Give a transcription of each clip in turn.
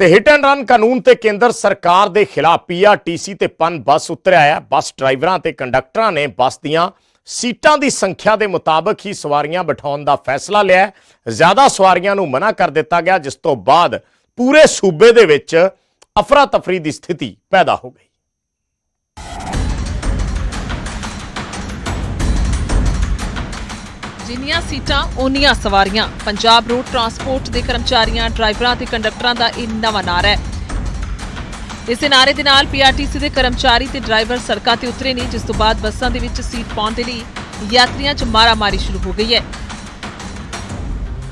ਤੇ hit and run ਕਾਨੂੰਨ ਤੇ ਕੇਂਦਰ ਸਰਕਾਰ ਦੇ ਖਿਲਾਫ ਪੀਆਰਟੀਸੀ ਤੇ ਪਨ ਬੱਸ ਉਤਰਿਆ ਹੈ ਬੱਸ ਡਰਾਈਵਰਾਂ ਤੇ ਕੰਡਕਟਰਾਂ ਨੇ ਬੱਸ ਦੀਆਂ ਸੀਟਾਂ ਦੀ ਸੰਖਿਆ ਦੇ ਮੁਤਾਬਕ ਹੀ ਸਵਾਰੀਆਂ ਬਿਠਾਉਣ ਦਾ ਫੈਸਲਾ ਲਿਆ ਜ਼ਿਆਦਾ ਸਵਾਰੀਆਂ ਨੂੰ ਮਨਾ ਕਰ ਦਿੱਤਾ ਗਿਆ, ਜਿਸ ਤੋਂ ਬਾਅਦ ਪੂਰੇ ਸੂਬੇ ਦੇ ਵਿੱਚ ਅਫਰਾ ਤਫਰੀ ਦੀ ਸਥਿਤੀ ਪੈਦਾ ਹੋ ਗਈ। ਜਿੰਨੀਆਂ ਸੀਟਾਂ, ਓਨੀਆਂ ਸਵਾਰੀਆਂ। ਪੰਜਾਬ ਰੋਡ ਟਰਾਂਸਪੋਰਟ ਦੇ ਕਰਮਚਾਰੀਆਂ, ਡਰਾਈਵਰਾਂ ਤੇ ਕੰਡਕਟਰਾਂ ਦਾ ਇਹ ਨਵਾਂ ਨਾਰਾ ਹੈ। ਇਸੇ ਨਾਰੇ ਦੇ ਨਾਲ ਪੀਆਰਟੀਸੀ ਦੇ ਕਰਮਚਾਰੀ ਤੇ ਡਰਾਈਵਰ ਸੜਕਾਂ ਤੇ ਉਤਰੇ ਨੇ, ਜਿਸ ਤੋਂ ਬਾਅਦ ਬੱਸਾਂ ਦੇ ਵਿੱਚ ਸੀਟ ਪਾਉਣ ਦੇ ਲਈ ਯਾਤਰੀਆਂ 'ਚ ਮਾਰਾਮਾਰੀ ਸ਼ੁਰੂ ਹੋ ਗਈ ਹੈ।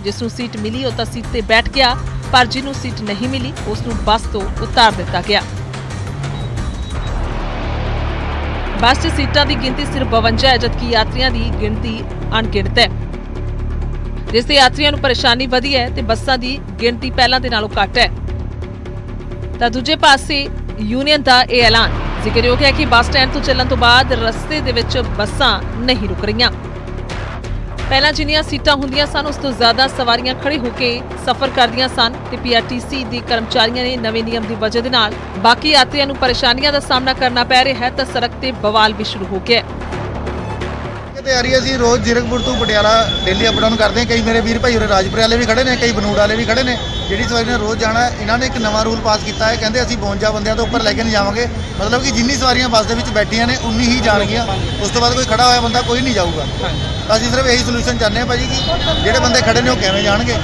ਜਿਸ ਨੂੰ ਸੀਟ ਮਿਲੀ, ਉਹ ਤਾਂ ਸੀਟ ਤੇ ਬੈਠ ਗਿਆ, ਪਰ ਜਿਹਨੂੰ ਸੀਟ ਨਹੀਂ ਮਿਲੀ, ਉਸ ਨੂੰ ਬੱਸ ਤੋਂ ਉਤਾਰ ਦਿੱਤਾ ਗਿਆ। ਬੱਸ 'ਚ ਸੀਟਾਂ ਦੀ ਗਿਣਤੀ ਸਿਰਫ 52 ਹੈ, ਜਦਕਿ ਯਾਤਰੀਆਂ ਦੀ ਗਿਣਤੀ ਅਣਗਿਣਤ ਹੈ। ਜਿਸ ਤੇ ਯਾਤਰੀਆਂ ਨੂੰ ਪਰੇਸ਼ਾਨੀ ਵਧੀ ਹੈ ਤੇ ਬੱਸਾਂ ਦੀ ਗਿਣਤੀ ਪਹਿਲਾਂ ਦੇ ਨਾਲੋਂ ਘੱਟ ਹੈ। ਤਾਂ ਦੂਜੇ ਪਾਸੇ ਯੂਨੀਅਨ ਦਾ ਇਹ ਐਲਾਨ ਜ਼ਿਕਰਯੋਗ ਹੈ ਕਿ ਬੱਸ ਸਟੈਂਡ ਤੋਂ ਚੱਲਣ ਤੋਂ ਬਾਅਦ ਰਸਤੇ ਦੇ ਵਿੱਚ ਬੱਸਾਂ ਨਹੀਂ ਰੁਕ ਰਹੀਆਂ। ਪਹਿਲਾਂ ਜਿੰਨੀਆਂ ਸੀਟਾਂ ਹੁੰਦੀਆਂ ਸਨ, ਉਸ ਤੋਂ ਜ਼ਿਆਦਾ ਸਵਾਰੀਆਂ ਖੜੇ ਹੋ ਕੇ ਸਫ਼ਰ ਕਰਦੀਆਂ ਸਨ ਤੇ ਪੀਆਰਟੀਸੀ ਦੇ ਕਰਮਚਾਰੀਆਂ ਨੇ ਨਵੇਂ ਨਿਯਮ ਦੀ ਵਜ੍ਹਾ ਦੇ ਨਾਲ ਬਾਕੀ ਯਾਤਰੀਆਂ ਨੂੰ ਪਰੇਸ਼ਾਨੀਆਂ ਦਾ ਸਾਹਮਣਾ ਕਰਨਾ ਪੈ ਰਿਹਾ ਹੈ ਤਾਂ ਸੜਕ ਤੇ ਬਵਾਲ ਵੀ ਸ਼ੁਰੂ ਹੋ ਗਿਆ ਤਿਆਰੀ ਅਸੀਂ ਰੋਜ਼ ਜ਼ੀਰਕਪੁਰ ਤੋਂ ਪਟਿਆਲਾ ਡੇਲੀ ਅਪ ਡਾਊਨ ਕਰਦੇ ਹਾਂ। ਕਈ ਮੇਰੇ ਵੀਰ ਭਾਈ ਉਰੇ ਰਾਜਪੁਰੇ ਵਾਲੇ ਵੀ ਖੜੇ ਨੇ, ਕਈ ਬਨੂੜ ਵਾਲੇ ਵੀ ਖੜੇ ਨੇ। ਜਿਹੜੀ ਸਵਾਰੀ ਨੇ ਰੋਜ਼ ਜਾਣਾ ਇਹਨਾਂ ਨੇ ਇੱਕ ਨਵਾਂ ਰੂਲ ਪਾਸ ਕੀਤਾ ਹੈ, ਕਹਿੰਦੇ ਅਸੀਂ 52 ਬੰਦਿਆਂ ਤੋਂ ਉੱਪਰ ਲੈ ਕੇ ਨਹੀਂ ਜਾਵਾਂਗੇ। ਮਤਲਬ ਕਿ ਜਿੰਨੀ ਸਵਾਰੀਆਂ ਬੱਸ ਦੇ ਵਿੱਚ ਬੈਠੀਆਂ ਨੇ, ਉਨੀ ਹੀ ਜਾਣਗੀਆਂ। ਉਸ ਤੋਂ ਬਾਅਦ ਕੋਈ ਖੜਾ ਹੋਇਆ ਬੰਦਾ ਕੋਈ ਨਹੀਂ ਜਾਊਗਾ। ਤਾਂ ਅਸੀਂ ਸਿਰਫ ਇਹੀ ਸੋਲੂਸ਼ਨ ਚਾਹੁੰਦੇ ਹਾਂ ਭਾਜੀ ਕਿ ਜਿਹੜੇ ਬੰਦੇ ਖੜੇ ਨੇ, ਉਹ ਕਿਵੇਂ ਜਾਣਗੇ?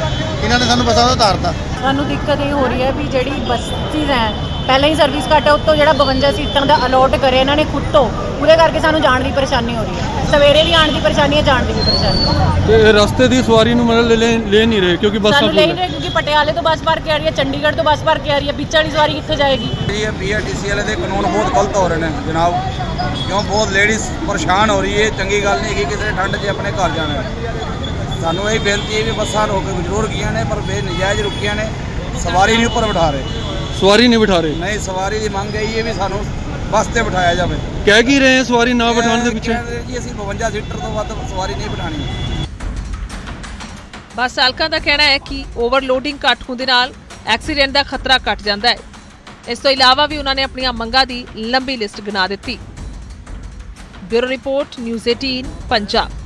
ਇਹਨਾਂ ਨੇ ਸਾਨੂੰ ਬੱਸਾਂ ਤੋਂ ਉਤਾਰਤਾ। ਸਾਨੂੰ ਦਿੱਕਤ ਇਹ ਹੋ ਰਹੀ ਹੈ ਵੀ ਜਿਹੜੀ ਬੱਸਿਸ ਹੈ ਪਹਿਲਾਂ ਹੀ ਸਰਵਿਸ ਘੱਟ ਹੈ ਉੱਤੋਂ ਜਿਹੜਾ 52 ਸੀਟਾਂ ਦਾ ਅਲੋਟ ਕਰੇ ਇਹਨਾਂ ਨੇ ਖੁਦ ਤੋਂ ਉਹਦੇ ਕਰਕੇ ਸਾਨੂੰ ਜਾਣ ਦੀ ਪਰੇਸ਼ਾਨੀ ਹੋ ਰਹੀ ਹੈ। ਸਵੇਰੇ ਵੀ ਆਉਣ ਦੀ ਪਰੇਸ਼ਾਨੀ ਹੈ ਜਾਣ ਦੀ ਵੀ ਪਰੇਸ਼ਾਨੀ ਹੈ। ਤੇ ਰਸਤੇ ਦੀ ਸਵਾਰੀ ਨੂੰ ਮਤਲਬ ਲੈ ਲੈ- ਲੈ ਨਹੀਂ ਰਹੇ ਕਿਉਂਕਿ ਬੱਸਾਂ ਸਾਨੂੰ ਲੈ ਫੁੱਲ ਹੀ ਰਹੇ ਕਿਉਂਕਿ ਪਟਿਆਲੇ ਤੋਂ ਬੱਸ ਭਰ ਕੇ ਆ ਰਹੀ ਹੈ ਚੰਡੀਗੜ੍ਹ ਤੋਂ ਬੱਸ ਭਰ ਕੇ ਆ ਰਹੀ ਹੈ ਵਿੱਚ ਵਾਲੀ ਸਵਾਰੀ ਕਿੱਥੇ ਜਾਏਗੀ? ਇਹ ਪੀਆਰਟੀਸੀ ਵਾਲੇ ਦੇ ਕਾਨੂੰਨ ਬਹੁਤ ਗਲਤ ਹੋ ਰਹੇ ਨੇ ਜਨਾਬ। ਕਿਉਂ? ਬਹੁਤ ਲੇਡੀਜ਼ ਪਰੇਸ਼ਾਨ ਹੋ ਰਹੀ ਹੈ ਚੰਗੀ ਗੱਲ ਨਹੀਂ ਹੈਗੀ ਕਿਸੇ ਠੰਡ 'ਚ ਆਪਣੇ ਘਰ ਜਾਣਾ ਹੈ। ਸਾਨੂੰ ਇਹ ਬੇਨਤੀ ਹੈ ਵੀ ਬੱਸਾਂ ਰੋਕ ਜ਼ਰੂਰ ਗਈਆਂ ਨੇ ਪਰ ਬੇਨਜਾਇਜ਼ ਰੁਕੀਆਂ ਨੇ ਸਵਾਰੀ ਨਹੀਂ ਉੱਪਰ ਬਿਠਾ ਰਹੇ। ਸਵਾਰੀ ਨਹੀਂ ਬਿਠਾ ਰਹੇ? ਨਹੀਂ ਸਵਾਰੀ ਦੀ ਮੰਗ ਇਹ ਹੈ ਵੀ ਸਾਨੂੰ ਬੱਸ ਤੇ ਬਿਠਾਇਆ ਜਾਵੇ। ਕਹਿ ਕੀ ਰਹੇ ਹੈ ਸਵਾਰੀ ਨਾ ਬਿਠਾਉਣ ਦੇ ਪਿੱਛੇ? ਕਹਿੰਦੇ ਜੀ ਅਸੀਂ 52 ਸੀਟਰ ਤੋਂ ਵੱਧ ਸਵਾਰੀ ਨਹੀਂ ਬਿਠਾਣੀ ਬੱਸ ਚਾਲਕਾਂ ਦਾ ਕਹਿਣਾ ਹੈ ਕਿ ਓਵਰਲੋਡਿੰਗ ਘੱਟ ਹੋਣ ਦੇ ਨਾਲ ਐਕਸੀਡੈਂਟ ਦਾ ਖਤਰਾ ਘਟ ਜਾਂਦਾ ਹੈ। ਇਸ ਤੋਂ ਇਲਾਵਾ ਵੀ ਉਹਨਾਂ ਨੇ ਆਪਣੀਆਂ ਮੰਗਾਂ ਦੀ ਲੰਬੀ ਲਿਸਟ ਬਣਾ ਦਿੱਤੀ। Bureau report news 18 Punjab.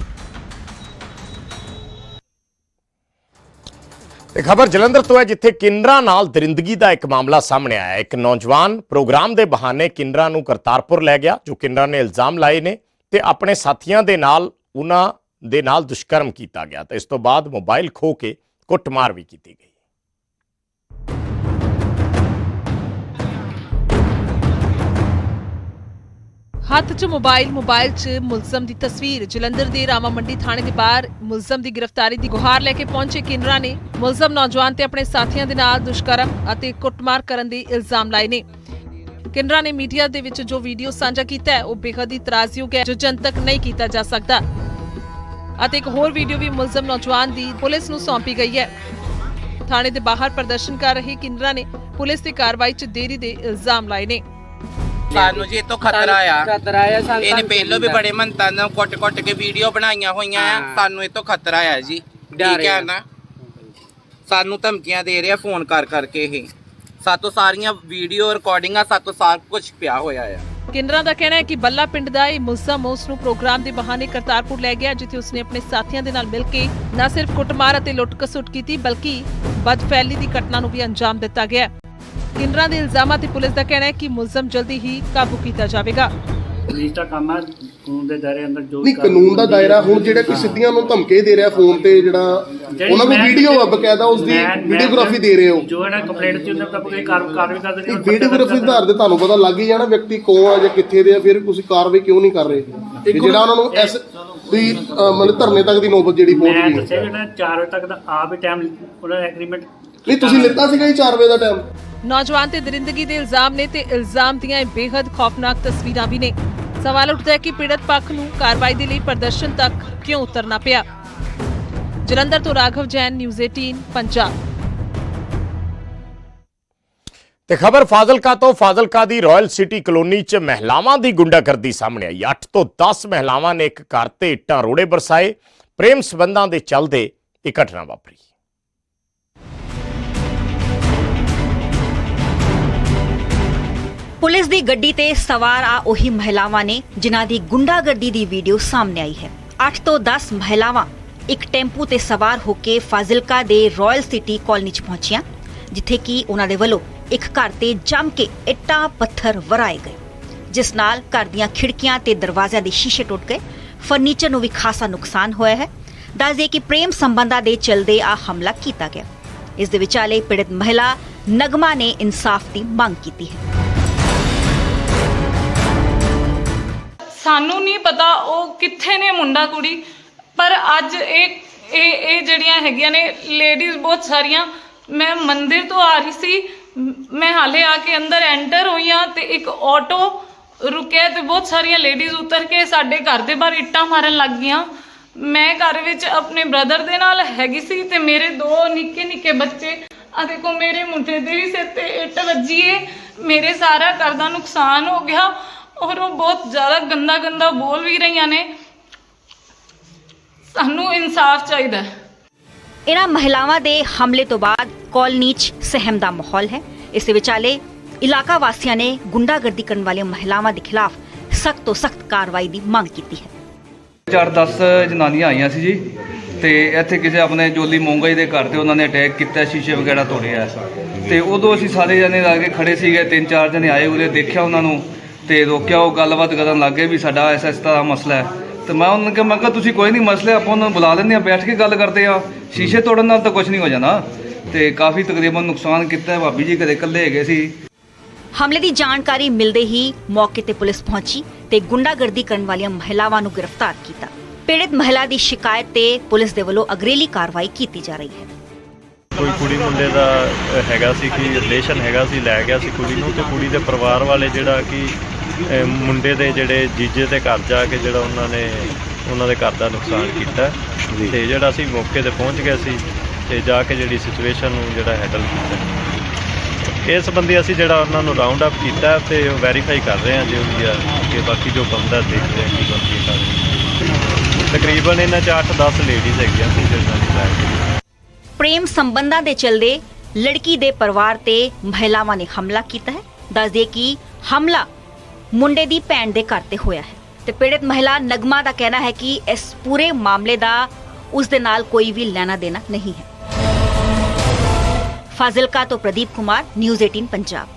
ਇਹ ਖਬਰ ਜਲੰਧਰ ਤੋਂ ਹੈ, ਜਿੱਥੇ ਕਿੰਨਰਾ ਨਾਲ ਦਰਿੰਦਗੀ ਦਾ ਇੱਕ ਮਾਮਲਾ ਸਾਹਮਣੇ ਆਇਆ ਇੱਕ ਨੌਜਵਾਨ ਪ੍ਰੋਗਰਾਮ ਦੇ ਬਹਾਨੇ ਕਿੰਨਰਾ ਨੂੰ ਕਰਤਾਰਪੁਰ ਲੈ ਗਿਆ, ਜੋ ਕਿੰਨਰਾ ਨੇ ਇਲਜ਼ਾਮ ਲਾਏ ਨੇ ਤੇ ਆਪਣੇ ਸਾਥੀਆਂ ਦੇ ਨਾਲ, ਉਹਨਾਂ ਦੇ ਨਾਲ ਦੁਸ਼ਕਰਮ ਕੀਤਾ ਗਿਆ ਤੇ ਇਸ ਤੋਂ ਬਾਅਦ ਮੋਬਾਈਲ ਖੋ ਕੇ ਕੁੱਟਮਾਰ ਵੀ ਕੀਤੀ ਗਈ। ਹੱਥ 'ਚ ਮੋਬਾਈਲ ਮੋਬਾਈਲ 'ਚ ਮੁਲਜ਼ਮ ਦੀ ਤਸਵੀਰ। ਜਲੰਧਰ ਦੇ ਰਾਮਾ ਮੰਡੀ ਥਾਣੇ ਦੇ ਬਾਹਰ ਮੁਲਜ਼ਮ ਦੀ ਗ੍ਰਿਫਤਾਰੀ ਦੀ ਗੁਹਾਰ ਲੈ ਕੇ ਪਹੁੰਚੇ ਕਿਨਰਾ ਨੇ। ਮੁਲਜ਼ਮ ਨੌਜਵਾਨ ਤੇ ਆਪਣੇ ਸਾਥੀਆਂ ਦੇ ਨਾਲ ਦੁਸ਼ਕਰਮ ਅਤੇ ਕੁੱਟਮਾਰ ਕਰਨ ਦੇ ਇਲਜ਼ਾਮ ਲਾਏ ਨੇ। ਕਿਨਰਾ ਨੇ ਮੀਡੀਆ ਦੇ ਵਿੱਚ ਜੋ ਵੀਡੀਓ ਸਾਂਝਾ ਕੀਤਾ ਹੈ, ਉਹ ਬੇਹੱਦ ਹੀ ਤਰਾਜ਼ਯੋਗ ਹੈ, ਜੋ ਜਨਤਕ ਨਹੀਂ ਕੀਤਾ ਜਾ ਸਕਦਾ। ਅਤੇ ਇੱਕ ਹੋਰ ਵੀਡੀਓ ਵੀ ਮੁਲਜ਼ਮ ਨੌਜਵਾਨ ਦੀ ਪੁਲਿਸ ਨੂੰ ਸੌਂਪੀ ਗਈ ਹੈ। ਥਾਣੇ ਦੇ ਬਾਹਰ ਪ੍ਰਦਰਸ਼ਨ ਕਰ ਰਹੇ ਕਿਨਰਾ ਨੇ ਪੁਲਿਸ ਦੀ ਕਾਰਵਾਈ 'ਚ ਦੇਰੀ ਦੇ ਇਲਜ਼ਾਮ ਲਾਏ ਨੇ। ਸਾਨੂੰ ਜੀ ਇਹ ਤੋਂ ਖਤਰਾ ਆ। ਖਤਰਾ ਆ ਸਾਨੂੰ ਇਹਨੇ ਪਹਿਲੋਂ ਵੀ ਬੜੇ ਮੰਤਾਂ ਨਾਲ ਕੁੱਟ-ਕੁੱਟ ਕੇ ਵੀਡੀਓ ਬਣਾਈਆਂ ਹੋਈਆਂ ਆ। ਸਾਨੂੰ ਇਹ ਤੋਂ ਖਤਰਾ ਆ ਜੀ। ਡਰ ਠੀਕ ਹੈ ਆ। ਨਾ ਸਾਨੂੰ ਧਮਕੀਆਂ ਦੇ ਰਿਹਾ ਫੋਨ ਕਰ ਕਰਕੇ ਇਹ। ਸਾਤੋਂ ਸਾਰੀਆਂ ਵੀਡੀਓ ਰਿਕਾਰਡਿੰਗਾਂ ਸਾਤੋਂ ਸਭ ਕੁਝ ਪਿਆ ਹੋਇਆ ਆ। ਕਿੰਨਰਾਂ ਦਾ ਕਹਿਣਾ ਹੈ ਕਿ ਬੱਲਾ ਪਿੰਡ ਦਾ ਇਹ ਮੁਲਜ਼ਮ ਉਸ ਨੂੰ ਪ੍ਰੋਗਰਾਮ ਦੇ ਬਹਾਨੇ ਕਰਤਾਰਪੁਰ ਲੈ ਗਿਆ ਜਿੱਥੇ ਉਸਨੇ ਆਪਣੇ ਸਾਥੀਆਂ ਦੇ ਨਾਲ ਮਿਲ ਕੇ ਨਾ ਸਿਰਫ ਕੁੱਟਮਾਰ ਅਤੇ ਲੁੱਟ-ਖਸੁੱਟ ਕੀਤੀ ਬਲਕਿ ਬਦਫੈਲੀ ਦੀ ਘਟਨਾ ਨੂੰ ਵੀ ਅੰਜਾਮ ਦਿੱਤਾ ਗਿਆ। ਕਿੰਨਰਾਂ ਦੇ ਇਲਜ਼ਾਮਾਂ ਤੇ ਪੁਲਿਸ ਦਾ ਕਹਿਣਾ ਹੈ ਕਿ ਮੁਲਜ਼ਮ ਜਲਦੀ ਹੀ ਕਾਬੂ ਕੀਤਾ ਜਾਵੇਗਾ। ਪੁਲਿਸ ਦਾ ਕੰਮ ਹੈ ਕਾਨੂੰਨ ਦੇ ਦਾਇਰੇ ਅੰਦਰ ਜੋ ਨਹੀਂ ਕਾਨੂੰਨ ਦਾ ਦਾਇਰਾ ਹੁਣ ਜਿਹੜਾ ਕਿ ਸਿੱਧੀਆਂ ਨੂੰ ਧਮਕੇ ਦੇ ਰਿਹਾ ਫੋਨ ਤੇ ਜਿਹੜਾ ਜਿਹੜੀ ਉਹਨਾਂ ਨੂੰ ਮੈਂ- ਵੀਡੀਓ ਆ ਬਕਾਇਦਾ ਉਸ ਦੀ ਮੈਂ- ਮੈਂ- ਵੀਡੀਓਗ੍ਰਾਫੀ ਦੇ ਰਹੇ ਹੋ। ਜੋ ਇਹਨਾਂ ਕੰਪਲੇਂਟ ਚ ਉਹਨਾਂ ਦਾ ਕੋਈ ਕਾਰ- ਕਾਰਵਾਈ ਕਰ ਦਿੰਦੇ ਵੀਡੀਓਗ੍ਰਾਫੀ ਦੇ ਆਧਾਰ ਤੇ ਤੁਹਾਨੂੰ ਪਤਾ ਲੱਗ ਹੀ ਜਾਣਾ ਵਿਅਕਤੀ ਕੌਣ ਆ ਜਾਂ ਕਿੱਥੇ ਦੇ ਆ ਫਿਰ ਤੁਸੀਂ ਕਾਰਵਾਈ ਕਿਉਂ ਨਹੀਂ ਕਰ ਰਹੇ? ਜਿਹੜਾ ਉਹਨਾਂ ਨੂੰ ਐਸ ਵੀ ਅਹ, ਮਤਲਬ ਧਰਨੇ ਤੱਕ ਦੀ ਨੌਬਤ ਜਿਹੜੀ ਪਹੁੰਚ ਮੈਂ ਗਈ। ਹੈ। ਦੱਸਿਆ ਉਹਨਾਂ 4 ਵਜੇ ਤੱਕ ਦਾ ਆਪ ਹੀ ਟਾਈਮ ਉਹਨਾਂ ਨੇ ਐਗਰੀਮੈਂਟ ਨਹੀਂ ਤੁਸੀਂ ਲਿੱਤਾ ਸੀਗਾ ਜੀ 4 ਵਜੇ ਦਾ ਟਾਈਮ ਨੌਜਵਾਨ ਤੇ ਦਰਿੰਦਗੀ ਦੇ ਇਲਜ਼ਾਮ ਨੇ ਤੇ ਇਲਜ਼ਾਮ ਦੀਆਂ ਇਹ ਬੇहद ਖੌਫਨਾਕ ਤਸਵੀਰਾਂ ਵੀ ਨੇ। ਸਵਾਲ ਉੱਠਦਾ ਹੈ ਕਿ ਪੀੜਤ ਪੱਖ ਨੂੰ ਕਾਰਵਾਈ ਦੇ ਲਈ ਪ੍ਰਦਰਸ਼ਨ ਤੱਕ ਕਿਉਂ ਉਤਰਨਾ ਪਿਆ? ਜਲੰਧਰ ਤੋਂ ਰਾਘਵ ਜੈਨ ਨਿਊਜ਼ 18 ਪੰਜਾਬ। ਤੇ ਖਬਰ ਫਾਜ਼ਿਲਕਾ ਤੋਂ ਫਾਜ਼ਿਲਕਾ ਦੀ ਰਾਇਲ ਸਿਟੀ ਕਲੋਨੀ 'ਚ ਮਹਿਲਾਵਾਂ ਦੀ ਗੁੰਡਾਗਰਦੀ ਸਾਹਮਣੇ ਆਈ। 8 ਤੋਂ 10 ਮਹਿਲਾਵਾਂ ਨੇ ਇੱਕ ਘਰ ਤੇ ਇੱਟਾਂ ਰੋੜੇ ਬਰਸਾਏ। ਪ੍ਰੇਮ ਸਬੰਧਾਂ ਦੇ ਚੱਲਦੇ ਇਹ ਘਟਨਾ ਵਾਪਰੀ। ਪੁਲਿਸ ਦੀ ਗੱਡੀ ਤੇ ਸਵਾਰ ਆ ਉਹੀ ਮਹਿਲਾਵਾਂ ਨੇ, ਜਿਨ੍ਹਾਂ ਦੀ ਗੁੰਡਾਗਰਦੀ ਦੀ ਵੀਡੀਓ ਸਾਹਮਣੇ ਆਈ ਹੈ। 8 ਤੋਂ 10 ਮਹਿਲਾਵਾਂ ਇੱਕ ਟੈਂਪੂ ਤੇ ਸਵਾਰ ਹੋ ਕੇ ਫਾਜ਼ਿਲਕਾ ਦੇ ਰਾਇਲ ਸਿਟੀ ਕਾਲਨੀ 'ਚ ਪਹੁੰਚੀਆਂ, ਜਿੱਥੇ ਕਿ ਉਹਨਾਂ ਦੇ ਵੱਲੋਂ ਇੱਕ ਘਰ ਤੇ ਜੰਮ ਕੇ ਇੱਟਾਂ, ਪੱਥਰ ਵਰਾਏ ਗਏ, ਜਿਸ ਨਾਲ ਘਰ ਦੀਆਂ ਖਿੜਕੀਆਂ ਤੇ ਦਰਵਾਜ਼ਿਆਂ ਦੇ ਸ਼ੀਸ਼ੇ ਟੁੱਟ ਗਏ। ਫਰਨੀਚਰ ਨੂੰ ਵੀ ਖਾਸਾ ਨੁਕਸਾਨ ਹੋਇਆ ਹੈ। ਦੱਸ ਦਈਏ ਕਿ ਪ੍ਰੇਮ ਸੰਬੰਧਾਂ ਦੇ ਚਲਦੇ ਆ ਹਮਲਾ ਕੀਤਾ ਗਿਆ। ਇਸ ਦੇ ਵਿਚਾਲੇ ਪੀੜਤ ਮਹਿਲਾ ਨਗਮਾ ਨੇ ਇਨਸਾਫ ਦੀ ਮੰਗ ਕੀਤੀ ਹੈ। ਸਾਨੂੰ ਨਹੀਂ ਪਤਾ ਉਹ ਕਿੱਥੇ ਨੇ ਮੁੰਡਾ ਕੁੜੀ, ਪਰ ਅੱਜ ਇਹ ਇਹ ਇਹ ਜਿਹੜੀਆਂ ਹੈਗੀਆਂ ਨੇ ਲੇਡੀਜ਼ ਬਹੁਤ ਸਾਰੀਆਂ, ਮੈਂ ਮੰਦਿਰ ਤੋਂ ਆ ਰਹੀ ਸੀ, ਮੈਂ ਹਾਲੇ ਆ ਕੇ ਅੰਦਰ ਐਂਟਰ ਹੋਈਆਂ ਤੇ ਇੱਕ ਆਟੋ ਰੁਕਿਆ ਤੇ ਬਹੁਤ ਸਾਰੀਆਂ ਲੇਡੀਜ਼ ਉਤਰ ਕੇ ਸਾਡੇ ਘਰ ਦੇ ਬਾਹਰ ਇੱਟਾਂ ਮਾਰਨ ਲੱਗ ਗਈਆਂ। ਮੈਂ ਘਰ ਵਿੱਚ ਆਪਣੇ ਬ੍ਰਦਰ ਦੇ ਨਾਲ ਹੈਗੀ ਸੀ ਤੇ ਮੇਰੇ ਦੋ ਨਿੱਕੇ ਨਿੱਕੇ ਬੱਚੇ ਆ ਦੇਖੋ ਮੇਰੇ ਮੁੰਡੇ ਦੇ ਵੀ ਸਿਰ ਤੇ ਇੱਟ ਵੱਜੀ ਏ, ਮੇਰੇ ਸਾਰਾ ਘਰ ਦਾ ਨੁਕਸਾਨ ਹੋ ਗਿਆ। ਔਰ ਉਹ ਬਹੁਤ ਜ਼ਿਆਦਾ ਗੰਦਾ ਗੰਦਾ ਬੋਲ ਵੀ ਰਹੀਆਂ ਨੇ। ਸਾਨੂੰ ਇਨਸਾਫ ਚਾਹੀਦਾ ਹੈ। ਇਨ੍ਹਾਂ ਮਹਿਲਾਵਾਂ ਦੇ ਹਮਲੇ ਤੋਂ ਬਾਅਦ ਕਾਲਨੀ 'ਚ ਸਹਿਮ ਦਾ ਮਾਹੌਲ ਹੈ। ਇਸ ਦੇ ਵਿਚਾਲੇ ਇਲਾਕਾ ਵਾਸੀਆਂ ਨੇ ਗੁੰਡਾਗਰਦੀ ਕਰਨ ਵਾਲੀਆਂ ਮਹਿਲਾਵਾਂ ਦੇ ਖਿਲਾਫ ਸਖਤ ਤੋਂ ਸਖਤ ਕਾਰਵਾਈ ਦੀ ਮੰਗ ਕੀਤੀ ਹੈ। ਚਾਰ 10 ਜਨਾਨੀਆਂ ਆਈਆਂ ਸੀ ਜੀ ਤੇ ਇੱਥੇ ਕਿਸੇ ਆਪਣੇ ਜੋਲੀ ਮੋਂਗਾਈ ਦੇ ਘਰ ਤੇ ਉਹਨਾਂ ਨੇ ਅਟੈਕ ਕੀਤਾ ਸ਼ੀਸ਼ੇ ਵਗੈਰਾ ਤੋੜੇ ਆ। ਤੇ ਉਦੋਂ ਅਸੀਂ ਸਾਰੇ ਜਣੇ ਲਾ ਕੇ ਖੜੇ ਸੀਗੇ ਤਿੰਨ ਚਾਰ ਜਣੇ ਆਏ ਉਰੇ ਦੇਖਿਆ ਉਹਨਾਂ ਨੂੰ। ਤੇ ਰੋਕਿਆ ਉਹ ਗੱਲਬਾਤ ਕਰਨ ਲੱਗੇ ਵੀ ਸਾਡਾ ਐਸਾ ਇਸ ਤਰ੍ਹਾਂ ਮਸਲਾ ਹੈ। ਤੇ ਮੈਂ ਉਹਨਾਂ ਨੂੰ ਕਿਹਾ ਮੈਂ ਕਿਹਾ ਤੁਸੀਂ ਕੋਈ ਨਹੀਂ ਮਸਲੇ ਆਪਾਂ ਉਹਨਾਂ ਨੂੰ ਬੁਲਾ ਲੈਂਦੇ ਆ ਬੈਠ ਕੇ ਗੱਲ ਕਰਦੇ ਆ ਸ਼ੀਸ਼ੇ ਤੋੜਨ ਨਾਲ ਤਾਂ ਕੁਝ ਨਹੀਂ ਹੋ ਜਾਣਾ। ਤੇ ਕਾਫੀ ਤਕਰੀਬਨ ਨੁਕਸਾਨ ਕੀਤਾ ਹੈ। ਭਾਬੀ ਜੀ ਘਰੇ ਇਕੱਲੇ ਹੈਗੇ ਸੀ। ਹਮਲੇ ਦੀ ਜਾਣਕਾਰੀ ਮਿਲਦੇ ਹੀ ਮੌਕੇ ਤੇ ਪੁਲਿਸ ਪਹੁੰਚੀ ਤੇ ਗੁੰਡਾਗਰਦੀ ਕਰਨ ਵਾਲੀਆਂ ਮਹਿਲਾਵਾਂ ਨੂੰ ਗ੍ਰਿਫਤਾਰ ਕੀਤਾ। ਪੀੜਤ ਮਹਿਲਾ ਦੀ ਸ਼ਿਕਾਇਤ ਤੇ ਪੁਲਿਸ ਦੇ ਵੱਲੋਂ ਅਗਰੇਲੀ ਕਾਰਵਾਈ ਕੀਤੀ ਜਾ ਰਹੀ ਹੈ। ਕੋਈ ਕੁੜੀ ਮੁੰਡੇ ਦਾ ਹੈਗਾ ਸੀ ਕਿ ਰਿਲੇਸ਼ਨ ਹੈਗਾ ਸੀ ਲੈ ਗਿਆ ਸੀ ਕੁੜੀ ਨੂੰ ਤੇ ਕੁੜੀ ਦੇ ਪਰਿਵਾਰ ਵਾਲੇ ਜਿਹੜਾ ਕਿ ਮੁੰਡੇ ਦੇ ਜਿਹੜੇ ਜੀਜੇ ਦੇ ਘਰ ਜਾ ਕੇ ਜਿਹੜਾ ਉਹਨਾਂ ਨੇ ਉਹਨਾਂ ਦੇ ਘਰ ਦਾ ਨੁਕਸਾਨ ਕੀਤਾ। ਤੇ ਜਿਹੜਾ ਅਸੀਂ ਮੌਕੇ ਤੇ ਪਹੁੰਚ ਗਏ ਸੀ ਤੇ ਜਾ ਕੇ ਜਿਹੜੀ ਸਿਚੁਏਸ਼ਨ ਨੂੰ ਜਿਹੜਾ ਹੈਂਡਲ ਕੀਤਾ। ਇਸ ਸੰਬੰਧੀ ਅਸੀਂ ਜਿਹੜਾ ਉਹਨਾਂ ਨੂੰ ਰਾਉਂਡ ਅਪ ਕੀਤਾ ਤੇ ਵੈਰੀਫਾਈ ਕਰ ਰਹੇ ਹਾਂ ਜੋ ਵੀ ਆ ਕਿ ਬਾਕੀ ਜੋ ਬੰਦਾ ਦੇਖਦੇ ਹਾਂ ਕੀ ਬੰਦੀ ਕਰ ਤਕਰੀਬਨ ਇਹਨਾਂ ਚ 8-10 ਲੇਡੀਜ਼ ਹੈਗੀਆਂ ਸੀ ਜਿਹਨਾਂ ਦੀ ਲੈ ਕੇ ਪ੍ਰੇਮ ਸੰਬੰਧਾਂ ਦੇ ਚਲਦੇ ਲੜਕੀ ਦੇ ਪਰਿਵਾਰ ਤੇ ਮਹਿਲਾਵਾਂ ਨੇ ਹਮਲਾ ਕੀਤਾ ਹੈ। ਦੱਸਦੇ ਕਿ ਹਮਲਾ ਮੁੰਡੇ ਦੀ ਭੈਣ ਦੇ ਘਰ ਤੇ ਹੋਇਆ ਹੈ। ਤੇ ਪੀੜਤ ਮਹਿਲਾ ਨਗਮਾ ਦਾ ਕਹਿਣਾ ਹੈ ਕਿ ਇਸ ਪੂਰੇ ਮਾਮਲੇ ਦਾ ਉਸ ਦੇ ਨਾਲ ਕੋਈ ਵੀ ਲੈਣਾ ਦੇਣਾ ਨਹੀਂ ਹੈ। ਫਾਜ਼ਿਲਕਾ ਤੋਂ ਪ੍ਰਦੀਪ ਕੁਮਾਰ, ਨਿਊਜ਼ 18 ਪੰਜਾਬ।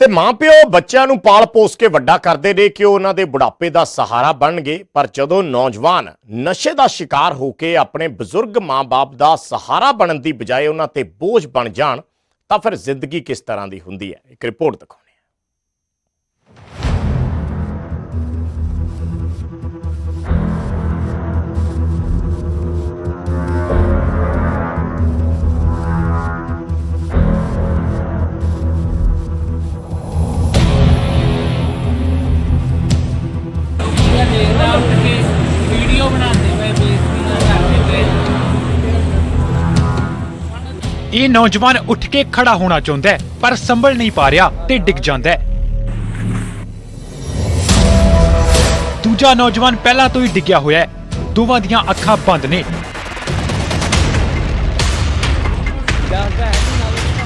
ਤੇ ਮਾਪਿਓ ਬੱਚਿਆਂ ਨੂੰ ਪਾਲ ਪੋਸ ਕੇ ਵੱਡਾ ਕਰਦੇ ਨੇ ਕਿ ਉਹ ਉਹਨਾਂ ਦੇ ਬੁਢਾਪੇ ਦਾ ਸਹਾਰਾ ਬਣਨਗੇ, ਪਰ ਜਦੋਂ ਨੌਜਵਾਨ ਨਸ਼ੇ ਦਾ ਸ਼ਿਕਾਰ ਹੋ ਕੇ ਆਪਣੇ ਬਜ਼ੁਰਗ ਮਾਂ-ਬਾਪ ਦਾ ਸਹਾਰਾ ਬਣਨ ਦੀ ਬਜਾਏ ਉਹਨਾਂ ਤੇ ਬੋਝ ਬਣ ਜਾਣ ਤਾਂ ਫਿਰ ਜ਼ਿੰਦਗੀ ਕਿਸ ਤਰ੍ਹਾਂ ਦੀ ਹੁੰਦੀ ਹੈ? ਇੱਕ ਰਿਪੋਰਟ ਦਿਖਾਉਂਦੇ ਹਾਂ। ਇਹ ਨੌਜਵਾਨ ਉੱਠ ਕੇ ਖੜਾ ਹੋਣਾ ਚਾਹੁੰਦਾ ਹੈ, ਪਰ ਸੰਭਲ ਨਹੀਂ ਪਾ ਰਿਹਾ ਤੇ ਡਿੱਗ ਜਾਂਦਾ ਹੈ। ਦੂਜਾ ਨੌਜਵਾਨ ਪਹਿਲਾਂ ਤੋਂ ਹੀ ਡਿੱਗਿਆ ਹੋਇਆ ਹੈ। ਦੋਵਾਂ ਦੀਆਂ ਅੱਖਾਂ ਬੰਦ ਨੇ।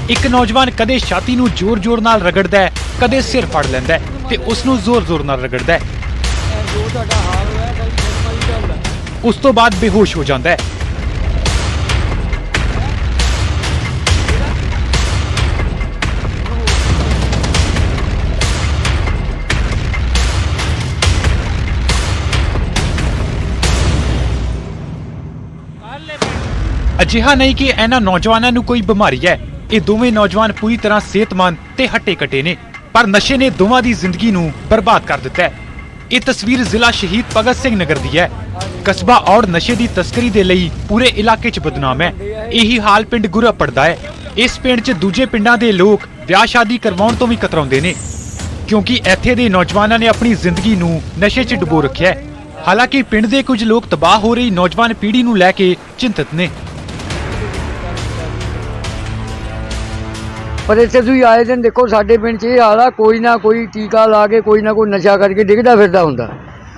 ਇੱਕ ਨੌਜਵਾਨ ਕਦੇ ਛਾਤੀ ਨੂੰ ਜ਼ੋਰ-ਜ਼ੋਰ ਨਾਲ ਰਗੜਦਾ ਹੈ, ਕਦੇ ਸਿਰ ਫੜ ਲੈਂਦਾ ਹੈ ਤੇ ਉਸ ਨੂੰ ਜ਼ੋਰ-ਜ਼ੋਰ ਨਾਲ ਰਗੜਦਾ ਹੈ। ਉਸ ਤੋਂ ਬਾਅਦ ਬੇਹੋਸ਼ ਹੋ ਜਾਂਦਾ ਹੈ। ਅਜਿਹਾ ਨਹੀਂ ਕਿ ਇਹਨਾਂ ਨੌਜਵਾਨਾਂ ਨੂੰ ਕੋਈ ਬਿਮਾਰੀ ਹੈ। ਇਹ ਦੋਵੇਂ ਨੌਜਵਾਨ ਪੂਰੀ ਤਰ੍ਹਾਂ ਸਿਹਤਮੰਦ ਤੇ ਹੱਟੇ-ਕੱਟੇ ਨੇ, ਪਰ ਨਸ਼ੇ ਨੇ ਦੋਵਾਂ ਦੀ ਜ਼ਿੰਦਗੀ ਨੂੰ ਬਰਬਾਦ ਕਰ ਦਿੱਤਾ ਹੈ। ਇਹ ਤਸਵੀਰ ਜ਼ਿਲ੍ਹਾ ਸ਼ਹੀਦ ਭਗਤ ਸਿੰਘ ਨਗਰ ਦੀ ਹੈ। ਕਸਬਾ ਔਰ ਨਸ਼ੇ ਦੀ ਤਸਕਰੀ ਦੇ ਲਈ ਪੂਰੇ ਇਲਾਕੇ 'ਚ ਬਦਨਾਮ ਹੈ। ਇਹੀ ਹਾਲ ਪਿੰਡ ਗੁਰਾ ਪੜਦਾ ਹੈ। ਇਸ ਪਿੰਡ 'ਚ ਦੂਜੇ ਪਿੰਡਾਂ ਦੇ ਲੋਕ ਵਿਆਹ ਸ਼ਾਦੀ ਕਰਵਾਉਣ ਤੋਂ ਵੀ ਕਤਰਾਉਂਦੇ ਨੇ, ਕਿਉਂਕਿ ਇੱਥੇ ਦੇ ਨੌਜਵਾਨਾਂ ਨੇ ਆਪਣੀ ਜ਼ਿੰਦਗੀ ਨੂੰ ਨਸ਼ੇ 'ਚ ਡੁਬੋ ਰੱਖਿਆ ਹੈ। ਹਾਲਾਂਕਿ ਪਿੰਡ ਦੇ ਕੁਝ ਲੋਕ ਤਬਾਹ ਹੋ ਰਹੀ ਨੌਜਵਾਨ ਪੀੜ੍ਹੀ ਨੂੰ ਲੈ ਕੇ ਚਿੰਤਤ ਨੇ। ਪਰ ਇੱਥੇ ਤੁਸੀਂ ਆਏ ਦਿਨ ਦੇਖੋ, ਸਾਡੇ ਪਿੰਡ 'ਚ ਇਹ ਹਾਲ ਆ, ਕੋਈ ਨਾ ਕੋਈ ਟੀਕਾ ਲਾ ਕੇ ਕੋਈ ਨਾ ਕੋਈ ਨਸ਼ਾ ਕਰਕੇ ਡਿੱਗਦਾ ਫਿਰਦਾ ਹੁੰਦਾ।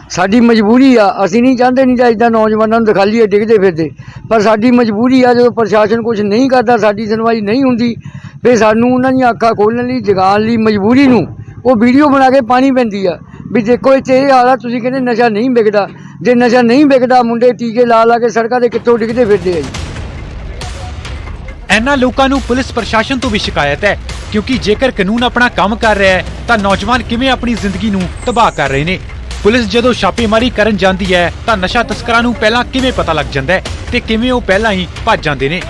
ਸਾਡੀ ਮਜਬੂਰੀ ਆ, ਅਸੀਂ ਨਹੀਂ ਚਾਹੁੰਦੇ ਨਹੀਂ ਤਾਂ ਇਦਾਂ ਨੌਜਵਾਨਾਂ ਨੂੰ ਦਿਖਾਲੀਏ ਡਿੱਗਦੇ ਫਿਰਦੇ। ਪਰ ਸਾਡੀ ਮਜਬੂਰੀ ਆ, ਜਦੋਂ ਪ੍ਰਸ਼ਾਸਨ ਕੁਝ ਨਹੀਂ ਕਰਦਾ, ਸਾਡੀ ਸੁਣਵਾਈ ਨਹੀਂ ਹੁੰਦੀ, ਫਿਰ ਸਾਨੂੰ ਉਹਨਾਂ ਦੀਆਂ ਅੱਖਾਂ ਖੋਲ੍ਹਣ ਲਈ, ਜਗਾਉਣ ਲਈ ਮਜਬੂਰੀ ਨੂੰ ਉਹ ਵੀਡੀਓ ਬਣਾ ਕੇ ਪਾਣੀ ਪੈਂਦੀ ਆ, ਵੀ ਦੇਖੋ ਇੱਥੇ ਇਹ ਹਾਲ ਆ, ਤੁਸੀਂ ਕਹਿੰਦੇ ਨਸ਼ਾ ਨਹੀਂ ਵਿਕਦਾ। ਜੇ ਨਸ਼ਾ ਨਹੀਂ ਵਿਕਦਾ, ਮੁੰਡੇ ਟੀਕੇ ਲਾ ਲਾ ਕੇ ਸੜਕਾਂ ਤੇ ਕਿੱਥੋਂ ਡਿੱਗਦੇ ਫਿਰਦੇ ਆ ਜੀ। ਇਹਨਾਂ ਲੋਕਾਂ ਨੂੰ ਪੁਲਿਸ ਪ੍ਰਸ਼ਾਸਨ ਤੋਂ ਵੀ ਸ਼ਿਕਾਇਤ ਹੈ, ਕਿਉਂਕਿ ਜੇਕਰ ਕਾਨੂੰਨ ਆਪਣਾ ਕੰਮ ਕਰ ਰਿਹਾ ਹੈ, ਤਾਂ ਨੌਜਵਾਨ ਕਿਵੇਂ ਆਪਣੀ ਜ਼ਿੰਦਗੀ ਨੂੰ ਤਬਾਹ ਕਰ ਰਹੇ ਨੇ? ਪੁਲਿਸ ਜਦੋਂ ਛਾਪੇਮਾਰੀ ਕਰਨ ਜਾਂਦੀ ਹੈ, ਤਾਂ ਨਸ਼ਾ ਤਸਕਰਾਂ ਨੂੰ ਪਹਿਲਾਂ ਕਿਵੇਂ ਪਤਾ ਲੱਗ ਜਾਂਦਾ ਹੈ ਤੇ ਕਿਵੇਂ ਉਹ ਪਹਿਲਾਂ ਹੀ ਭੱਜ ਜਾਂਦੇ ਨੇ?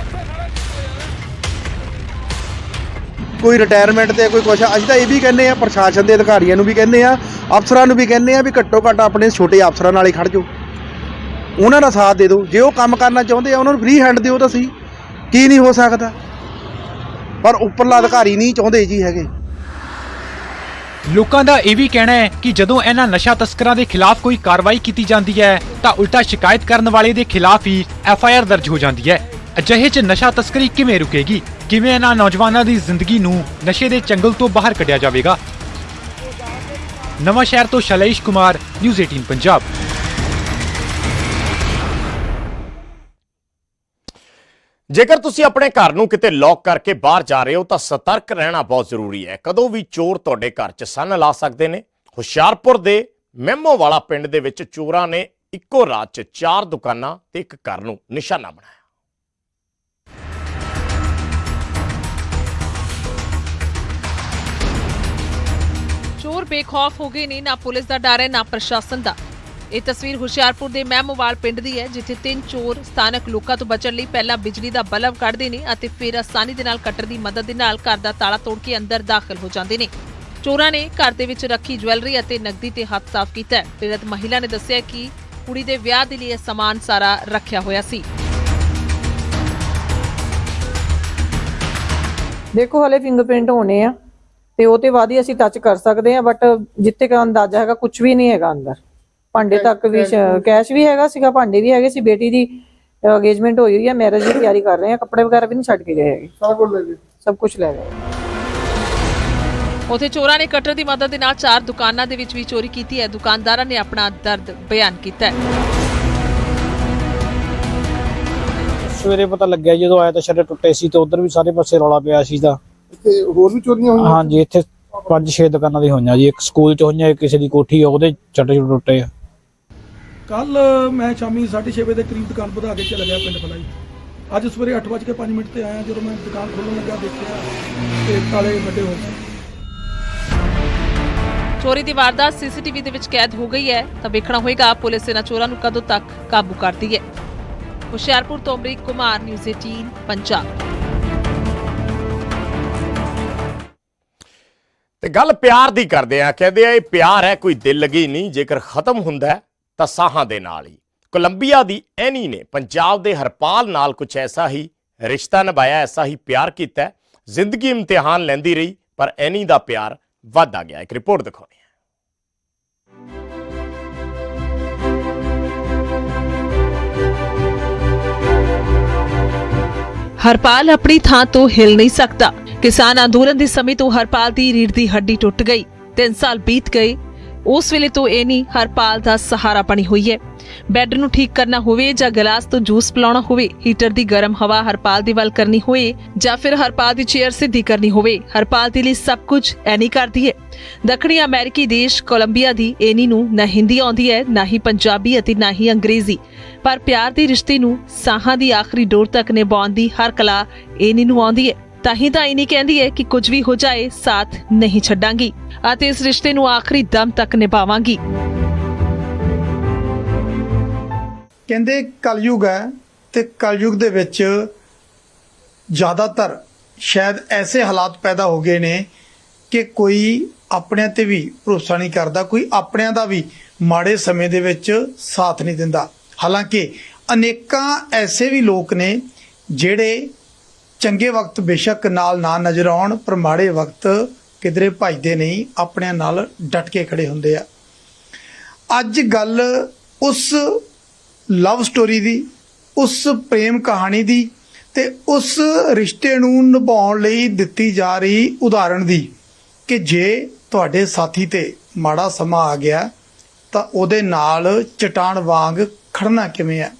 ਕੋਈ ਰਿਟਾਇਰਮੈਂਟ ਤੇ ਕੋਈ ਕੁਛ ਅਸੀਂ ਤਾਂ ਇਹ ਵੀ ਕਹਿੰਦੇ ਆ ਪ੍ਰਸ਼ਾਸਨ ਦੇ ਅਧਿਕਾਰੀਆਂ ਨੂੰ ਵੀ ਕਹਿੰਦੇ ਆ ਅਫਸਰਾਂ ਨੂੰ ਵੀ ਕਹਿੰਦੇ ਆ ਵੀ ਘੱਟੋ ਘੱਟ ਆਪਣੇ ਛੋਟੇ ਅਫਸਰਾਂ ਨਾਲ ਹੀ ਖੜ ਜਾਓ। ਉਹਨਾਂ ਦਾ ਸਾਥ ਦੇ ਦਿਓ, ਜੇ ਉਹ ਕੰਮ ਕਰਨਾ ਚਾਹੁੰਦੇ ਆ, ਉਹਨਾਂ ਨੂੰ ਫ੍ਰੀ ਹੈਂਡ ਦਿਓ ਤਾਂ ਸਹੀ। ਕੀ ਨਹੀਂ ਹੋ ਸਕਦਾ? ਪਰ ਉੱਪਰਲਾ ਅਧਿਕਾਰੀ ਨਹੀਂ ਚਾਹੁੰਦੇ ਜੀ ਹੈਗੇ। ਲੋਕਾਂ ਦਾ ਇਹ ਵੀ ਕਹਿਣਾ ਹੈ ਕਿ ਜਦੋਂ ਇਹਨਾਂ ਨਸ਼ਾ ਤਸਕਰਾਂ ਦੇ ਖਿਲਾਫ ਕੋਈ ਕਾਰਵਾਈ ਕੀਤੀ ਜਾਂਦੀ ਹੈ, ਤਾਂ ਉਲਟਾ ਸ਼ਿਕਾਇਤ ਕਰਨ ਵਾਲੇ ਦੇ ਖਿਲਾਫ ਹੀ ਐਫ ਆਈ ਆਰ ਦਰਜ ਹੋ ਜਾਂਦੀ ਹੈ। ਅਜਿਹੇ 'ਚ ਨਸ਼ਾ ਤਸਕਰੀ ਕਿਵੇਂ ਰੁਕੇਗੀ? ਕਿਵੇਂ ਇਹਨਾਂ ਨੌਜਵਾਨਾਂ ਦੀ ਜ਼ਿੰਦਗੀ ਨੂੰ ਨਸ਼ੇ ਦੇ ਚੰਗਲ ਤੋਂ ਬਾਹਰ ਕੱਢਿਆ ਜਾਵੇਗਾ? ਨਵਾਂ ਸ਼ਹਿਰ ਤੋਂ ਸ਼ੈਲੇਸ਼ ਕੁਮਾਰ, ਨਿਊਜ਼ 18 ਪੰਜਾਬ। ਜੇਕਰ ਤੁਸੀਂ ਆਪਣੇ ਘਰ ਨੂੰ ਕਿਤੇ ਲੌਕ ਕਰਕੇ ਬਾਹਰ ਜਾ ਰਹੇ ਹੋ, ਤਾਂ ਸਤਰਕ ਰਹਿਣਾ ਬਹੁਤ ਜ਼ਰੂਰੀ ਹੈ। ਕਦੋਂ ਵੀ ਚੋਰ ਤੁਹਾਡੇ ਘਰ 'ਚ ਸੰਨ ਲਾ ਸਕਦੇ ਨੇ। ਹੁਸ਼ਿਆਰਪੁਰ ਦੇ ਮਹਿਮੋਵਾਲਾ ਪਿੰਡ ਦੇ ਵਿੱਚ ਚੋਰਾਂ ਨੇ ਇੱਕੋ ਰਾਤ 'ਚ ਚਾਰ ਦੁਕਾਨਾਂ ਤੇ ਇੱਕ ਘਰ ਨੂੰ ਨਿਸ਼ਾਨਾ ਬਣਾਇਆ। ਚੋਰ ਬੇਖੌਫ ਹੋ ਗਏ ਨੇ, ਨਾ ਪੁਲਿਸ ਦਾ ਡਰ ਹੈ, ਨਾ ਪ੍ਰਸ਼ਾਸਨ ਦਾ। ਇਹ ਤਸਵੀਰ ਹੁਸ਼ਿਆਰਪੁਰ ਦੇ ਮਹਿਮੋਵਾਲ ਪਿੰਡ ਦੀ ਹੈ, ਜਿੱਥੇ ਤਿੰਨ ਚੋਰ ਸਥਾਨਕ ਲੋਕਾਂ ਤੋਂ ਬਚਣ ਲਈ ਪਹਿਲਾਂ ਬਿਜਲੀ ਦਾ ਬਲਬ ਕੱਢਦੇ ਨੇ ਅਤੇ ਫਿਰ ਆਸਾਨੀ ਦੇ ਨਾਲ ਕਟਰ ਦੀ ਮਦਦ ਦੇ ਨਾਲ ਘਰ ਦਾ ਤਾਲਾ ਤੋੜ ਕੇ ਅੰਦਰ ਦਾਖਲ ਹੋ ਜਾਂਦੇ ਨੇ। ਚੋਰਾਂ ਨੇ ਘਰ ਦੇ ਵਿੱਚ ਰੱਖੀ ਜਵੈਲਰੀ ਅਤੇ ਨਕਦੀ ਤੇ ਹੱਥ ਸਾਫ਼ ਕੀਤਾ ਪੀੜਤ ਮਹਿਲਾ ਨੇ ਦੱਸਿਆ ਕਿ ਕੁੜੀ ਦੇ ਵਿਆਹ ਦੇ ਲਈ ਇਹ ਸਮਾਨ ਸਾਰਾ ਰੱਖਿਆ ਹੋਇਆ ਸੀ। ਦੇਖੋ, ਹਲੇ ਫਿੰਗਰਪ੍ਰਿੰਟ ਹੋਣੇ ਆ ਤੇ ਉਹ ਤੇ ਬਾਅਦ ਹੀ ਅਸੀਂ ਟੱਚ ਕਰ ਸਕਦੇ ਆ ਬਟ ਜਿੱਥੇ ਕਾ ਅੰਦਾਜ਼ਾ ਹੈਗਾ ਕੁਝ ਵੀ ਨਹੀਂ ਹੈਗਾ ਅੰਦਰ। ਭਾਂਡੇ ਤੱਕ ਵੀ ਕੈਸ਼ ਵੀ ਹੈਗਾ ਸੀਗਾ ਭਾਂਡੇ ਵੀ ਹੈਗੇ ਸੀ ਬੇਟੀ ਦੀ ਅਗੇਜਮੈਂਟ ਹੋਈ ਹੋਈ ਹੈ ਮੈਰਿਜ ਦੀ ਤਿਆਰੀ ਕਰ ਰਹੇ ਆ ਕੱਪੜੇ ਵਗੈਰਾ ਵੀ ਨਹੀਂ ਛੱਡ ਕੇ ਗਏ ਹੈਗੇ। ਸਾਰਾ ਕੁਝ ਲੈ ਗਏ। ਸਭ ਕੁਝ ਲੈ ਗਏ। ਉਥੇ ਚੋਰਾਂ ਨੇ ਕਟਰ ਦੀ ਮਦਦ ਦੇ ਨਾਲ ਚਾਰ ਦੁਕਾਨਾਂ ਦੇ ਵਿੱਚ ਵੀ ਚੋਰੀ ਕੀਤੀ ਹੈ। ਦੁਕਾਨਦਾਰਾਂ ਨੇ ਆਪਣਾ ਦਰਦ ਬਿਆਨ ਕੀਤਾ ਹੈ। ਸਵੇਰੇ ਪਤਾ ਲੱਗਿਆ ਜਦੋਂ ਆਇਆ ਤਾਂ ਸ਼ਟਰ ਟੁੱਟੇ ਸੀ ਤੇ ਉਧਰ ਵੀ ਸਾਰੇ ਪਾਸੇ ਰੌਲਾ ਪਿਆ ਸੀ ਤਾਂ। ਇੱਥੇ ਹੋਰ ਵੀ ਚੋਰੀਆਂ ਹੋਈਆਂ? ਹਾਂਜੀ ਇੱਥੇ ਪੰਜ ਛੇ ਦੁਕਾਨਾਂ ਦੀ ਹੋਈਆਂ ਜੀ ਇੱਕ ਸਕੂਲ ਚ ਹੋਈਆਂ ਕਿਸੇ ਦੀ ਕੋਠੀ ਆ ਉਹਦੇ ਛੁੱਟੇ ਟੁੱਟੇ ਆ। ਕੱਲ ਮੈਂ ਸ਼ਾਮੀ 6:30 ਵਜੇ ਦੇ ਕਰੀਬ ਦੁਕਾਨ ਵਧਾ ਕੇ ਚਲਾ ਗਿਆ ਪਿੰਡ ਫਲਾਈ ਅੱਜ ਸਵੇਰੇ 8:05 ਮਿੰਟ ਤੇ ਆਇਆ ਜਦੋਂ ਮੈਂ ਦੁਕਾਨ ਖੋਲ੍ਹਣ ਲੱਗਾ ਦੇਖਿਆ ਤੇ ਤਾਲੇ ਵੱਡੇ ਹੋਏ ਸੀ ਚੋਰੀ ਦੀ ਵਾਰਦਾਤ ਸੀਸੀਟੀਵੀ ਦੇ ਵਿੱਚ ਕੈਦ ਹੋ ਗਈ ਹੈ ਤਾਂ ਵੇਖਣਾ ਹੋਏਗਾ ਪੁਲਿਸ ਇਹਨਾਂ ਚੋਰਾਂ ਨੂੰ ਕਦੋਂ ਤੱਕ ਕਾਬੂ ਕਰਦੀ ਹੈ। ਹੁਸ਼ਿਆਰਪੁਰ ਤੋਂ ਅਮਰੀਕ ਕੁਮਾਰ ਨਿਊਜ਼ 18 ਪੰਜਾਬ। ਤੇ ਗੱਲ ਪਿਆਰ ਦੀ ਕਰਦੇ ਆ ਕਹਿੰਦੇ ਆ ਇਹ ਪਿਆਰ ਹੈ ਕੋਈ ਦਿਲ ਲਗੀ ਨਹੀਂ ਜੇਕਰ ਖਤਮ ਹੁੰਦਾ ਹੈ, ਤਾਂ ਸਾਹਾਂ ਦੇ ਨਾਲ ਹੀ। ਕੋਲੰਬੀਆ ਦੀ ਐਨੀ ਨੇ ਪੰਜਾਬ ਦੇ ਹਰਪਾਲ ਨਾਲ ਕੁਝ ਐਸਾ ਹੀ ਰਿਸ਼ਤਾ ਨਿਭਾਇਆ, ਐਸਾ ਹੀ ਪਿਆਰ ਕੀਤਾ ਜ਼ਿੰਦਗੀ ਇਮਤਿਹਾਨ ਲੈਂਦੀ ਰਹੀ, ਪਰ ਐਨੀ ਦਾ ਪਿਆਰ ਵੱਧਦਾ ਗਿਆ। ਇੱਕ ਰਿਪੋਰਟ ਦਿਖਾਉਣੀ ਹੈ। ਹਰਪਾਲ ਆਪਣੀ ਥਾਂ ਤੋਂ ਹਿਲ ਨਹੀਂ ਸਕਦਾ। ਕਿਸਾਨ ਅੰਦੋਲਨ ਦੇ ਸਮੇਂ ਤੋਂ ਹਰਪਾਲ ਦੀ ਰੀੜ ਦੀ ਹੱਡੀ ਟੁੱਟ ਗਈ। 3 ਸਾਲ ਬੀਤ ਗਏ ਉਸ ਵੇਲੇ ਤੋਂ ਇਹ ਨਹੀਂ ਹਰਪਾਲ ਦਾ ਸਹਾਰਾ ਬਣੀ ਹੋਈ ਹੈ। ਬੈੱਡ ਨੂੰ ਠੀਕ ਕਰਨਾ ਹੋਵੇ ਜਾਂ ਗਲਾਸ ਤੋਂ ਜੂਸ ਪਿਲਾਉਣਾ ਹੋਵੇ, ਹੀਟਰ ਦੀ ਗਰਮ ਹਵਾ ਹਰਪਾਲ ਦੀ ਵੱਲ ਕਰਨੀ ਹੋਏ ਜਾਂ ਫਿਰ ਹਰਪਾਲ ਦੀ ਚੇਅਰ ਸਿੱਧੀ ਕਰਨੀ ਹੋਵੇ ਹਰਪਾਲ ਦੇ ਲਈ ਸਭ ਕੁਝ ਐਨੀ ਕਰਦੀ ਹੈ। ਦੱਖਣੀ ਅਮਰੀਕੀ ਦੇਸ਼ ਕੋਲੰਬੀਆ ਦੀ ਐਨੀ ਨੂੰ ਨਾ ਹਿੰਦੀ ਆਉਂਦੀ ਹੈ, ਨਾ ਹੀ ਪੰਜਾਬੀ ਅਤੇ ਨਾ ਹੀ ਅੰਗਰੇਜ਼ੀ। ਪਰ ਪਿਆਰ ਦੇ ਰਿਸ਼ਤੇ ਨੂੰ ਸਾਹਾਂ ਦੀ ਆਖਰੀ ਡੋਰ ਤੱਕ ਨਿਭਾਉਣ ਦੀ ਹਰ ਕਲਾ ਐਨੀ ਨੂੰ ਆਉਂਦੀ ਹੈ। ਤਾਂ ਹੀ ਤਾਂ ਐਨੀ ਕਹਿੰਦੀ ਹੈ ਕਿ ਕੁਝ ਵੀ ਹੋ ਜਾਏ, ਸਾਥ ਨਹੀਂ ਛੱਡਾਂਗੀ। ਅਤੇ ਇਸ ਰਿਸ਼ਤੇ ਨੂੰ ਆਖਰੀ ਦਮ ਤੱਕ ਨਿਭਾਵਾਂਗੀ। ਕਹਿੰਦੇ ਕਲਯੁਗ ਹੈ ਤੇ ਕਲਯੁਗ ਦੇ ਵਿੱਚ ਜ਼ਿਆਦਾਤਰ ਸ਼ਾਇਦ ਐਸੇ ਹਾਲਾਤ ਪੈਦਾ ਹੋ ਗਏ ਨੇ ਕਿ ਕੋਈ ਆਪਣਿਆਂ ਤੇ ਵੀ ਭਰੋਸਾ ਨਹੀਂ ਕਰਦਾ, ਕੋਈ ਆਪਣਿਆਂ ਦਾ ਵੀ ਮਾੜੇ ਸਮੇਂ ਦੇ ਵਿੱਚ ਸਾਥ ਨਹੀਂ ਦਿੰਦਾ। ਹਾਲਾਂਕਿ ਅਨੇਕਾਂ ਐਸੇ ਵੀ ਲੋਕ ਨੇ ਜਿਹੜੇ ਚੰਗੇ ਵਕਤ ਬੇਸ਼ੱਕ ਨਾਲ ਨਾ ਨਜ਼ਰ ਆਉਣ, ਪਰ ਮਾੜੇ ਵਕਤ ਕਿਧਰੇ ਭਜਦੇ ਨਹੀਂ, ਆਪਣਿਆਂ ਨਾਲ ਡਟ ਕੇ ਖੜੇ ਹੁੰਦੇ ਆ। ਅੱਜ ਗੱਲ ਉਸ ਲਵ ਸਟੋਰੀ ਦੀ, ਉਸ ਪ੍ਰੇਮ ਕਹਾਣੀ ਦੀ ਤੇ ਉਸ ਰਿਸ਼ਤੇ ਨੂੰ ਨਿਭਾਉਣ ਲਈ ਦਿੱਤੀ ਜਾ ਰਹੀ ਉਦਾਹਰਣ ਦੀ ਕਿ ਜੇ ਤੁਹਾਡੇ ਸਾਥੀ ਤੇ ਮਾੜਾ ਸਮਾਂ ਆ ਗਿਆ ਤਾਂ ਉਹਦੇ ਨਾਲ ਚਟਾਨ ਵਾਂਗ ਖੜਨਾ ਕਿਵੇਂ ਹੈ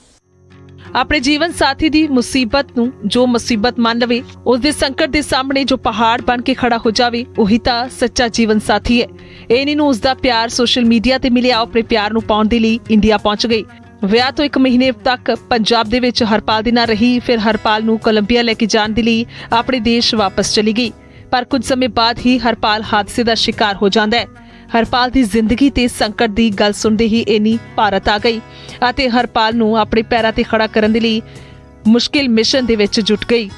ਆਪਣੇ ਜੀਵਨ ਸਾਥੀ ਦੀ ਮੁਸੀਬਤ ਨੂੰ ਜੋ ਮੁਸੀਬਤ ਮੰਨ ਲਵੇ ਉਸ ਦੇ ਸੰਕਟ ਦੇ ਸਾਹਮਣੇ ਜੋ ਪਹਾੜ ਬਣ ਕੇ ਖੜਾ ਹੋ ਜਾਵੇ, ਉਹੀ ਤਾਂ ਸੱਚਾ ਜੀਵਨ ਸਾਥੀ ਹੈ। ਐਨੀ ਨੂੰ ਉਸ ਦਾ ਪਿਆਰ ਸੋਸ਼ਲ ਮੀਡੀਆ ਤੇ ਮਿਲਿਆ ਆਪਣੇ ਪਿਆਰ ਨੂੰ ਪਾਉਣ ਦੇ ਲਈ ਇੰਡੀਆ ਪਹੁੰਚ ਗਈ। ਵਿਆਹ ਤੋਂ ਇੱਕ ਮਹੀਨੇ ਤੱਕ ਪੰਜਾਬ ਦੇ ਵਿੱਚ ਹਰਪਾਲ ਦੇ ਨਾਲ ਰਹੀ, ਫਿਰ ਹਰਪਾਲ ਨੂੰ ਕੋਲੰਬੀਆ ਲੈ ਕੇ ਜਾਣ ਦੇ ਲਈ ਆਪਣੇ ਦੇਸ਼ ਵਾਪਸ ਚਲੀ ਗਈ। ਪਰ ਕੁਝ ਸਮੇਂ ਬਾਅਦ ਹੀ ਹਰਪਾਲ ਹਾਦਸੇ ਦਾ ਸ਼ਿਕਾਰ ਹੋ ਜਾਂਦਾ ਹੈ। ਹਰਪਾਲ ਦੀ ਜ਼ਿੰਦਗੀ ਤੇ ਸੰਕਟ ਦੀ ਗੱਲ ਸੁਣਦੇ ਹੀ ਐਨੀ ਭਾਰਤ ਆ ਗਈ ਅਤੇ ਹਰਪਾਲ ਨੂੰ ਆਪਣੇ ਪੈਰਾਂ ਤੇ ਖੜਾ ਕਰਨ ਦੇ ਲਈ ਮੁਸ਼ਕਿਲ ਮਿਸ਼ਨ ਦੇ ਵਿੱਚ ਜੁਟ ਗਈ।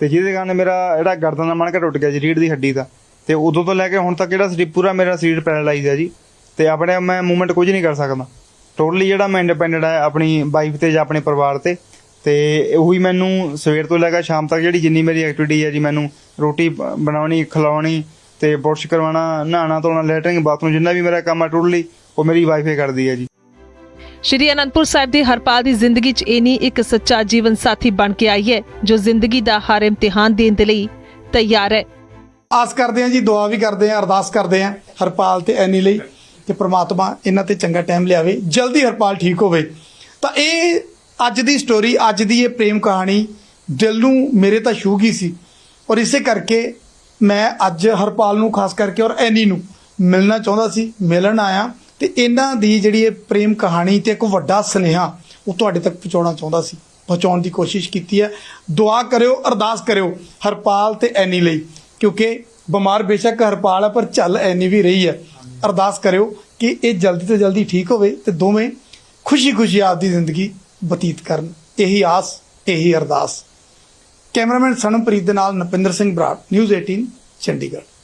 ਤੇ ਜਿਹਦੇ ਕਾਰਨ ਮੇਰਾ ਜਿਹੜਾ ਗਰਦਨ ਦਾ ਮਣਕਾ ਟੁੱਟ ਗਿਆ ਜੀ ਰੀੜ ਦੀ ਹੱਡੀ ਦਾ। ਤੇ ਉਦੋਂ ਤੋਂ ਲੈ ਕੇ ਹੁਣ ਤੱਕ ਜਿਹੜਾ ਸਰੀਰ ਪੂਰਾ ਮੇਰਾ ਸਰੀਰ ਪੈਰਾਲਾਈਜ਼ ਹੈ ਜੀ। ਤੇ ਆਪਣੇ ਮੈਂ ਮੂਵਮੈਂਟ ਕੁਝ ਨਹੀਂ ਕਰ ਸਕਦਾ। ਟੋਟਲੀ ਜਿਹੜਾ ਮੈਂ ਇੰਡੀਪੈਂਡੈਂਟ ਆ ਆਪਣੀ ਵਾਈਫ ਤੇ ਜਾਂ ਆਪਣੇ ਪਰਿਵਾਰ ਤੇ। ਤੇ ਉਹੀ ਮੈਨੂੰ ਸਵੇਰ ਤੋਂ ਲੈ ਕੇ ਸ਼ਾਮ ਤੱਕ ਜਿਹੜੀ ਜਿੰਨੀ ਮੇਰੀ ਐਕਟੀਵਿਟੀ ਹੈ ਜੀ, ਮੈਨੂੰ ਰੋਟੀ ਬਣਾਉਣੀ, ਖਿਲਾਉਣੀ ਤੇ ਬੁਰਸ਼ ਕਰਵਾਉਣਾ ਨਹਾਉਣਾ ਧੋਣਾ ਲੈਟਰਿੰਗ ਬਾਥਰੂਮ ਜਿੰਨਾ ਵੀ ਮੇਰਾ ਕੰਮ ਹੈ ਟੋਟਲੀ ਉਹ ਮੇਰੀ ਵਾਈਫ ਹੀ ਕਰਦੀ ਹੈ ਜੀ। ਸ਼੍ਰੀ ਅਨੰਦਪੁਰ ਸਾਹਿਬ ਦੇ ਹਰਪਾਲ ਦੀ ਜ਼ਿੰਦਗੀ 'ਚ ਐਨੀ ਇੱਕ ਸੱਚਾ ਜੀਵਨ ਸਾਥੀ ਬਣ ਕੇ ਆਈ ਹੈ ਜੋ ਜ਼ਿੰਦਗੀ ਦਾ ਹਰ ਇਮਤਿਹਾਨ ਦੇਣ ਦੇ ਲਈ ਤਿਆਰ ਹੈ। ਆਸ ਕਰਦੇ ਹਾਂ ਜੀ ਦੁਆ ਵੀ ਕਰਦੇ ਹਾਂ ਅਰਦਾਸ ਕਰਦੇ ਹਾਂ ਹਰਪਾਲ ਤੇ ਐਨੀ ਲਈ ਕਿ ਪ੍ਰਮਾਤਮਾ ਇਹਨਾਂ ਤੇ ਚੰਗਾ ਟਾਈਮ ਲਿਆਵੇ ਜਲਦੀ ਹਰਪਾਲ ਠੀਕ ਹੋਵੇ। ਤਾਂ ਇਹ ਅੱਜ ਦੀ ਸਟੋਰੀ ਅੱਜ ਦੀ ਇਹ ਪ੍ਰੇਮ ਕਹਾਣੀ ਦਿਲ ਨੂੰ ਮੇਰੇ ਤਾਂ ਛੂ ਗਈ ਸੀ। ਔਰ ਇਸੇ ਕਰਕੇ ਮੈਂ ਅੱਜ ਹਰਪਾਲ ਨੂੰ, ਖਾਸ ਕਰਕੇ ਔਰ ਐਨੀ ਨੂੰ ਮਿਲਣਾ ਚਾਹੁੰਦਾ ਸੀ, ਮਿਲਣ ਆਇਆ ਤੇ ਇਹਨਾਂ ਦੀ ਜਿਹੜੀ ਇਹ ਪ੍ਰੇਮ ਕਹਾਣੀ ਤੇ ਇੱਕ ਵੱਡਾ ਸੁਨੇਹਾ ਉਹ ਤੁਹਾਡੇ ਤੱਕ ਪਹੁੰਚਾਉਣਾ ਚਾਹੁੰਦਾ ਸੀ। ਪਹੁੰਚਾਉਣ ਦੀ ਕੋਸ਼ਿਸ਼ ਕੀਤੀ ਹੈ। ਦੁਆ ਕਰਿਓ, ਅਰਦਾਸ ਕਰਿਓ ਹਰਪਾਲ ਤੇ ਐਨੀ ਲਈ, ਕਿਉਂਕਿ ਬਿਮਾਰ ਬੇਸ਼ੱਕ ਹਰਪਾਲ ਹੈ ਪਰ ਚੱਲ ਐਨੀ ਵੀ ਰਹੀ ਹੈ। ਅਰਦਾਸ ਕਰਿਓ ਕਿ ਇਹ ਜਲਦੀ ਤੋਂ ਜਲਦੀ ਠੀਕ ਹੋਵੇ ਤੇ ਦੋਵੇਂ ਖੁਸ਼ੀ-ਖੁਸ਼ੀ ਆਪਦੀ ਜ਼ਿੰਦਗੀ ਬਤੀਤ ਕਰਨ। ਇਹੀ ਆਸ, ਇਹੀ ਅਰਦਾਸ। ਕੈਮਰਾਮੈਨ ਸਨਮਪ੍ਰੀਤ ਦੇ ਨਾਲ ਨਪਿੰਦਰ ਸਿੰਘ ਬਰਾੜ ਨਿਊਜ਼ 18 ਚੰਡੀਗੜ੍ਹ।